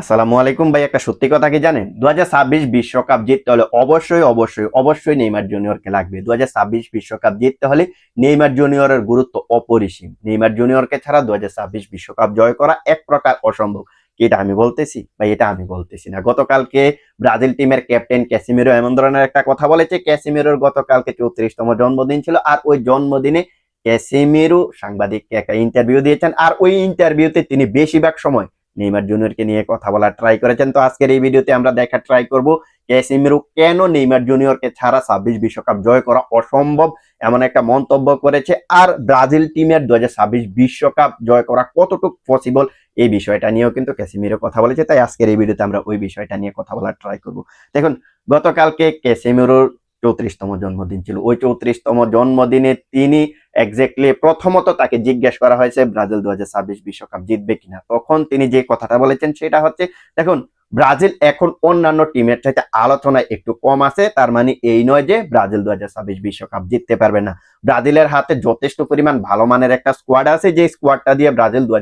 আসসালামু আলাইকুম ভাই, একটা সত্যি কথা কি জানেন? দু বিশ্বকাপ জিততে হলে অবশ্যই অবশ্যই অবশ্যই নেইমার জুনিয়রকে লাগবে। দু বিশ্বকাপ জিততে হলে নেইমার জুনিয়রের গুরুত্ব অপরিসীম। নেইমার জুনিয়রকে ছাড়া দু বিশ্বকাপ জয় করা এক প্রকার অসম্ভব। এটা আমি বলতেছি? ভাই, এটা আমি বলতেছি না। গতকালকে ব্রাজিল টিমের ক্যাপ্টেন ক্যাসিমিরো এমন ধরনের একটা কথা বলেছে। ক্যাসিমিরোর গতকালকে চৌত্রিশতম জন্মদিন ছিল আর ওই জন্মদিনে ক্যাসিমিরো সাংবাদিককে একটা ইন্টারভিউ দিয়েছেন। আর ওই ইন্টারভিউতে তিনি বেশিরভাগ সময় নেইমার জুনিয়রকে নিয়ে কথা বলার ট্রাই করেছেন। তো আজকের এই ভিডিওতে আমরা দেখা ট্রাই করব ক্যাসিমিরো কেন নেইমার জুনিয়রকে ছাড়া ছাব্বিশ বিশ্বকাপ জয় করা অসম্ভব? এমন একটা মন্তব্য করেছে। আর ব্রাজিল টিমের দু বিশ্বকাপ জয় করা কতটুকু পসিবল এই বিষয়টা নিয়েও কিন্তু ক্যাসিমিরো কথা বলেছে। তাই আজকের এই ভিডিওতে আমরা ওই বিষয়টা নিয়ে কথা বলার ট্রাই করব। দেখুন, গতকালকে ক্যাসিমিরোর চৌত্রিশতম জন্মদিন ছিল। ওই চৌত্রিশতম জন্মদিনে তিনি এক্স্যাক্টলি প্রথমত তাকে জিজ্ঞেস করা হয়েছে, ব্রাজিল দু বিশ্বকাপ জিতবে কিনা? তখন তিনি যে কথাটা বলেছেন সেটা হচ্ছে, দেখুন, ব্রাজিল এখন অন্যান্য টিমের চাইতে আলোচনায় একটু কম আছে, তার মানে এই নয় যে ব্রাজিল দু বিশ্বকাপ জিততে পারবে না। ব্রাজিলের হাতে যথেষ্ট পরিমাণ ভালো মানের একটা স্কোয়াড আছে যে স্কোয়াডটা দিয়ে ব্রাজিল দু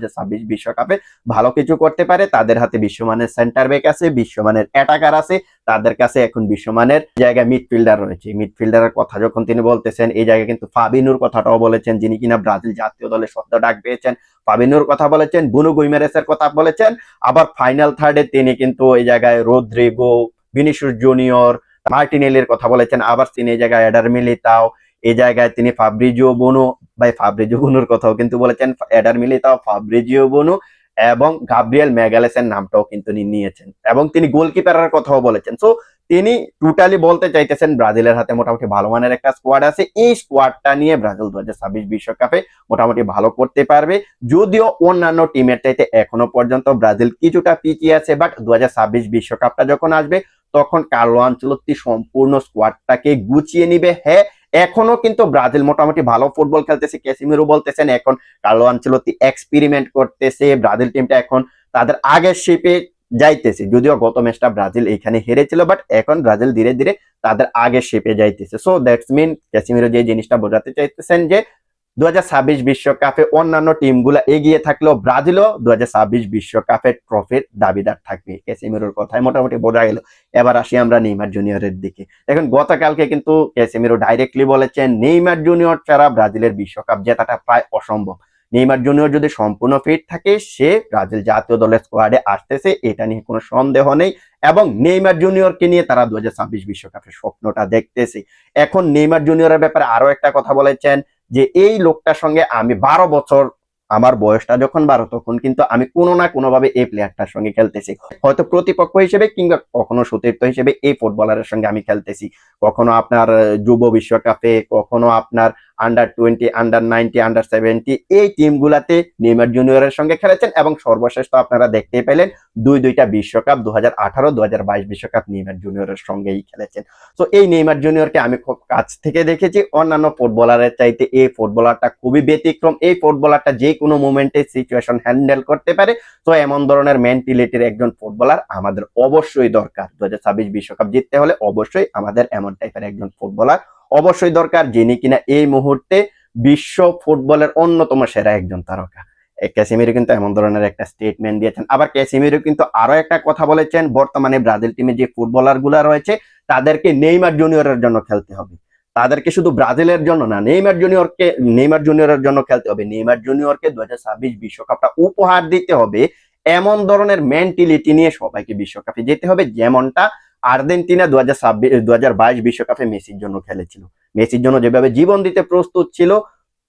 বিশ্বকাপে ভালো কিছু করতে পারে। তাদের হাতে বিশ্বমানের সেন্টার ব্যাক আছে, বিশ্বমানের অ্যাটাকার আছে তাদের কাছে এখন বিশ্বমানের জায়গায় মিডফিল্ডার রয়েছে। মিডফিল্ডারের কথা যখন তিনি বলতেছেন, এই জায়গায় কিন্তু ফাবিনুর কথাটাও বলেছেন, যিনি কিনা ব্রাজিল জাতীয় দলে সদ্য ডাক পেয়েছেন। ফাবিনুর কথা বলেছেন, বুনু গুইমেরেসের কথা বলেছেন। আবার ফাইনাল থার্ডে তিনি কিন্তু এই জায়গায় রোদ্রিগো ভিনিসুস জুনিয়র, মার্টিনেলির কথা বলেছেন। আবার তিনি এই জায়গায় এডার মিলিতাও, এই জায়গায় তিনি ফাব্রিজিও বনু, ভাই, ফাব্রিজিও বনুর কথাও কিন্তু বলেছেন। এডার মিলিতাও, ফাব্রিজিও বনু এবং গাব্রিয়েল ম্যাগালেসের নামটাও কিন্তু নিয়েছেন। এবং তিনি গোলকিপারের কথাও বলেছেন। সো তিনি টোটালি বলতে চাইতেছেন ব্রাজিলের হাতে মোটামুটি ভালো মানের একটা স্কোয়াড আছে। এই স্কোয়াডটা নিয়ে ব্রাজিল দু বিশ্বকাপে মোটামুটি ভালো করতে পারবে। যদিও অন্যান্য টিমের চাইতে এখনও পর্যন্ত ব্রাজিল কিছুটা পিছিয়ে আছে বাট দু বিশ্বকাপটা যখন আসবে, তখন কার্লো আঞ্চলত্তি সম্পূর্ণ স্কোয়াডটাকে গুছিয়ে নিবে। হ্যাঁ এখনও কিন্তু ব্রাজিল মোটামুটি ভালো ফুটবল খেলতেছে। ক্যাসিমিরো বলতেছেন, এখন কার্লো আঞ্চলত্তি এক্সপেরিমেন্ট করতেছে। ব্রাজিল টিমটা এখন তাদের আগের শেপে যাইতেছে। যদিও গত ম্যাচটা ব্রাজিল এখানে হেরেছিল বাট এখন ব্রাজিল ধীরে ধীরে তাদের আগের শেপে যাইতেছে। সো দ্যাটস মিন ক্যাসিমিরো যে জিনিসটা বোঝাতে চাইতেছেন যে দু বিশ্বকাপে অন্যান্য টিমগুলো এগিয়ে থাকলেও ব্রাজিলও দু বিশ্বকাপের ট্রফির দাবিদার থাকবে। ক্যাসিমিরোর কথায় মোটামুটি বোঝা গেল। এবার আসি আমরা নেইমার জুনিয়রের দিকে। এখন গতকালকে কিন্তু ক্যাসিমিরো ডাইরেক্টলি বলেছেন, নেইমার জুনিয়র ছাড়া ব্রাজিলের বিশ্বকাপ জেতাটা প্রায় অসম্ভব। নেইমার জুনিয়র যদি সম্পূর্ণ ফিট থাকে, সে ব্রাজিল জাতীয় দলের স্কোয়াডে আসতেছে, এটা নিয়ে কোনো সন্দেহ নেই। এবং নেইমার জুনিয়রকে নিয়ে তারা দু বিশ্বকাপের স্বপ্নটা দেখতেছে। এখন নেইমার জুনিয়রের ব্যাপারে আরও একটা কথা বলেছেন যে এই লোকটার সঙ্গে আমি বারো বছর আমার বয়সটা যখন বারো, তখন কিন্তু আমি কোনো না কোনোভাবে এই প্লেয়ারটার সঙ্গে খেলতেছি। হয়তো প্রতিপক্ষ হিসেবে কিংবা কখনো সতীর্থ হিসেবে এই ফুটবলারের সঙ্গে আমি খেলতেছি। কখনো আপনার যুব বিশ্বকাপে, কখনো আপনার under twenty under ninety under seventy এই টিমগুলাতে নেইমার জুনিয়রের সঙ্গে খেলেছেন এবং সর্বশেষ তো আপনারা দেখতেই পেলেন দুই দুইটা বিশ্বকাপ দু হাজার আঠারো দু হাজার বাইশ বিশ্বকাপ নেইমার জুনিয়রের সঙ্গেই খেলেছেন। তো এই নেইমার জুনিয়রকে আমি খুব কাছ থেকে দেখেছি। অন্যান্য ফুটবলারের চাইতে এই ফুটবলারটা খুবই ব্যতিক্রম। এই ফুটবলারটা যে কোনো মুমেন্টে সিচুয়েশন হ্যান্ডেল করতে পারে। তো এমন ধরনের মেন্টালিটির একজন ফুটবলার আমাদের অবশ্যই দরকার। দু হাজার ছাব্বিশ বিশ্বকাপ জিততে হলে অবশ্যই আমাদের এমন টাইপের একজন ফুটবলার অবশ্যই দরকার যিনি কিনা এই মুহূর্তে বিশ্ব ফুটবলের অন্যতম সেরা একজন তারকা। ক্যাসিমিরো কিন্তু এমন ধরনের একটা স্টেটমেন্ট দিয়েছেন। আবার ক্যাসিমিরো কিন্তু আরও একটা কথা বলেছেন, বর্তমানে ব্রাজিল টিমে যে ফুটবলারগুলা রয়েছে, তাদেরকে নেইমার জুনিয়রের জন্য খেলতে হবে। তাদেরকে শুধু ব্রাজিলের জন্য না, নেইমার জুনিয়রকে, নেইমার জুনিয়রের জন্য খেলতে হবে। নেইমার জুনিয়রকে দু বিশ্বকাপটা উপহার দিতে হবে, এমন ধরনের মেন্টালিটি নিয়ে সবাইকে বিশ্বকাপে যেতে হবে, যেমনটা আর্জেন্টিনা দু হাজার ছাব্বিশ দু হাজার বাইশ বিশ্বকাপে মেসির জন্য খেলেছিল। মেসির জন্য যেভাবে জীবন দিতে প্রস্তুত ছিল,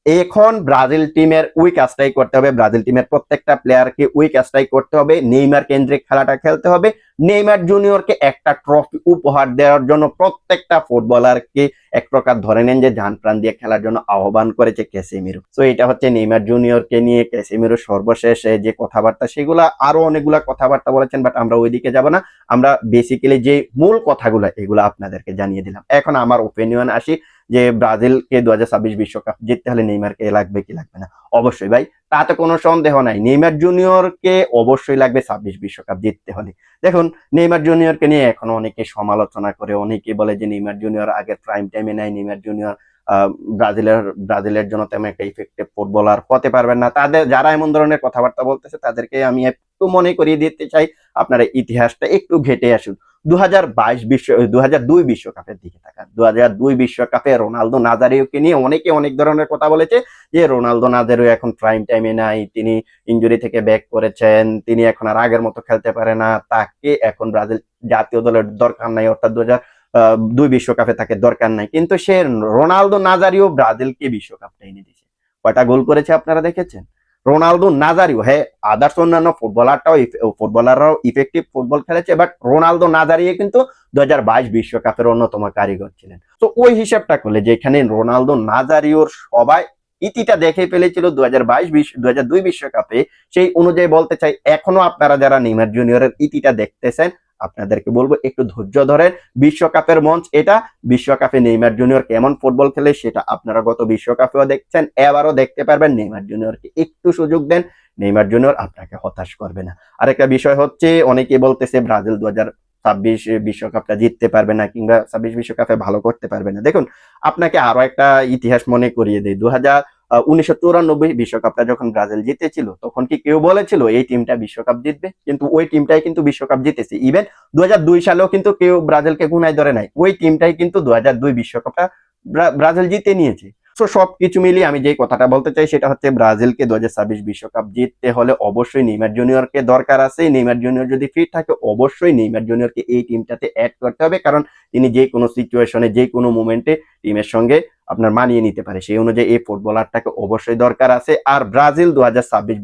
এখন ব্রাজিল টিমের উইক স্ট্রাইক করতে হবে। ব্রাজিল টিমের প্রত্যেকটা প্লেয়ারকে উইক স্ট্রাইক করতে হবে। নেইমার কেন্দ্রিক খেলাটা খেলতে হবে। নেইমার জুনিয়রকে একটা ট্রফি উপহার দেওয়ার জন্য প্রত্যেকটা ফুটবলারকে এক প্রকার ধরে নেন যে যান প্রাণ দিয়ে খেলার জন্য আহ্বান করেছে ক্যাসিমিরো। তো এটা হচ্ছে নেইমার জুনিয়রকে নিয়ে ক্যাসিমিরো সর্বশেষ যে কথাবার্তা, সেগুলা আরও অনেকগুলা কথাবার্তা বলেছেন বাট আমরা ওইদিকে যাব না। আমরা বেসিক্যালি যে মূল কথাগুলো, এগুলো আপনাদেরকে জানিয়ে দিলাম। এখন আমার ওপিনিয়ন আসি যে ব্রাজিলকে দু হাজার ছাব্বিশ বিশ্বকাপ জিততে হলে নেইমারকে লাগবে কি লাগবে না? অবশ্যই ভাই, তাতে কোনো সন্দেহ নাই। নেইমার জুনিয়রকে অবশ্যই লাগবে ছাব্বিশ বিশ্বকাপ জিততে হলে। দেখুন, নেইমার জুনিয়রকে নিয়ে এখন অনেকে সমালোচনা করে, অনেকে বলে যে নেইমার জুনিয়র আগের প্রাইম টাইমে নাই জুনিয়র ব্রাজিলের ব্রাজিলের জন্য তেমন একটা ইফেক্টিভ ফুটবলার হতে পারবেন না। তাদের, যারা এমন ধরনের কথাবার্তা বলতেছে, তাদেরকে আমি একটু মনে করিয়ে দিতে চাই, আপনারা ইতিহাসটা একটু ঘেটে আসুন। দু বিশ্ব দু বিশ্বকাপের দিকে তাকান। দু বিশ্বকাপে রোনালদো নাজারিওকে নিয়ে অনেকে অনেক ধরনের কথা বলেছে, যে রোনালদো নাজারিও এখন প্রাইম টাইমে নাই, তিনি ইঞ্জুরি থেকে ব্যাক করেছেন, তিনি এখন আর আগের মতো খেলতে পারে না, তাকে এখন ব্রাজিল জাতীয় দলের দরকার নাই, অর্থাৎ দু হাজার দুই বিশ্বকাপে তাকে দরকার নাই। কিন্তু সে রোনালদো নাজারিও ব্রাজিলকে বিশ্বকাপটা এনে দিয়েছে। কয়টা গোল করেছে আপনারা দেখেছেন? রোনালদো নাজারিও হ্যাঁ আদার্স অন্যান্য ফুটবলারটাও ফুটবলাররাও ইফেক্টিভ ফুটবল খেলেছে বাট রোনালদো নাজারিও কিন্তু দু বিশ্বকাপের অন্যতম কারিগর ছিলেন। তো ওই হিসাবটা করলে যেখানে রোনালদো নাজারিওর সবাই ইতিটা দেখে ফেলেছিল দু হাজার বাইশ দু হাজার দুই বিশ্বকাপে, সেই অনুযায়ী বলতে চাই, এখনও আপনারা যারা নেইমার জুনিয়রের ইতিটা দেখতেছেন আপনাদেরকে বলব, একটু ধৈর্য ধরেন। বিশ্বকাপের মঞ্চ এটা। বিশ্বকাপে নেইমার জুনিয়র কেমন ফুটবল খেলে সেটা আপনারা গত বিশ্বকাপেও দেখছেন, এবারও দেখতে পারবেন। নেইমার জুনিয়রকে একটু সুযোগ দেন, নেইমার জুনিয়র আপনাকে হতাশ করবে না। আরেকটা বিষয় হচ্ছে অনেকে বলতেছে ব্রাজিল দু ছাব্বিশ বিশ্বকাপটা জিততে পারবে না কিংবা ছাব্বিশ বিশ্বকাপে ভালো করতে পারবে না। দেখুন, আপনাকে আরও একটা ইতিহাস মনে করিয়ে দেয় দু উনিশশো বিশ্বকাপটা যখন ব্রাজিল জিতেছিল, তখন কি কেউ বলেছিল, এই টিমটা বিশ্বকাপ জিতবে? কিন্তু ওই টিমটাই কিন্তু বিশ্বকাপ জিতেছে। ইভেন দু সালেও কিন্তু কেউ ব্রাজিলকে গুনায় ধরে নাই। ওই টিমটাই কিন্তু দু বিশ্বকাপটা ব্রা- ব্রাজিল জিতে নিয়েছে। তো সবকিছু মিলিয়ে আমি যে কথাটা বলতে চাই, সেটা হচ্ছে ব্রাজিলকে দু বিশ্বকাপ জিততে হলে অবশ্যই নেইমার জুনিয়রকে দরকার আছে। নেইমার জুনিয়র যদি ফিট থাকে, অবশ্যই নেইমার জুনিয়রকে এই টিমটাতে অ্যাড করতে হবে। কারণ তিনি যে কোনো সিচুয়েশনে যে কোনো মুমেন্টে টিমের সঙ্গে আপনার মানিয়ে নিতে পারে। সেই অনুযায়ী এই ফুটবলারটাকে অবশ্যই দরকার আছে। আর ব্রাজিল দু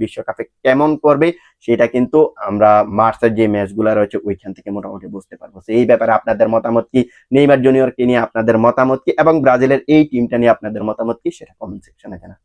বিশ্বকাপে কেমন করবে, সেটা কিন্তু আমরা মার্চের যে ম্যাচগুলো রয়েছে, ওইখান থেকে মোটামুটি বুঝতে পারব। এই ব্যাপারে আপনাদের মতামত কি? নেইমার জুনিয়রকে নিয়ে আপনাদের মতামত কি? এবং ব্রাজিলের এই টিমটা নিয়ে আপনাদের মতামত কি? সেটা কমেন্ট সেকশনে জানা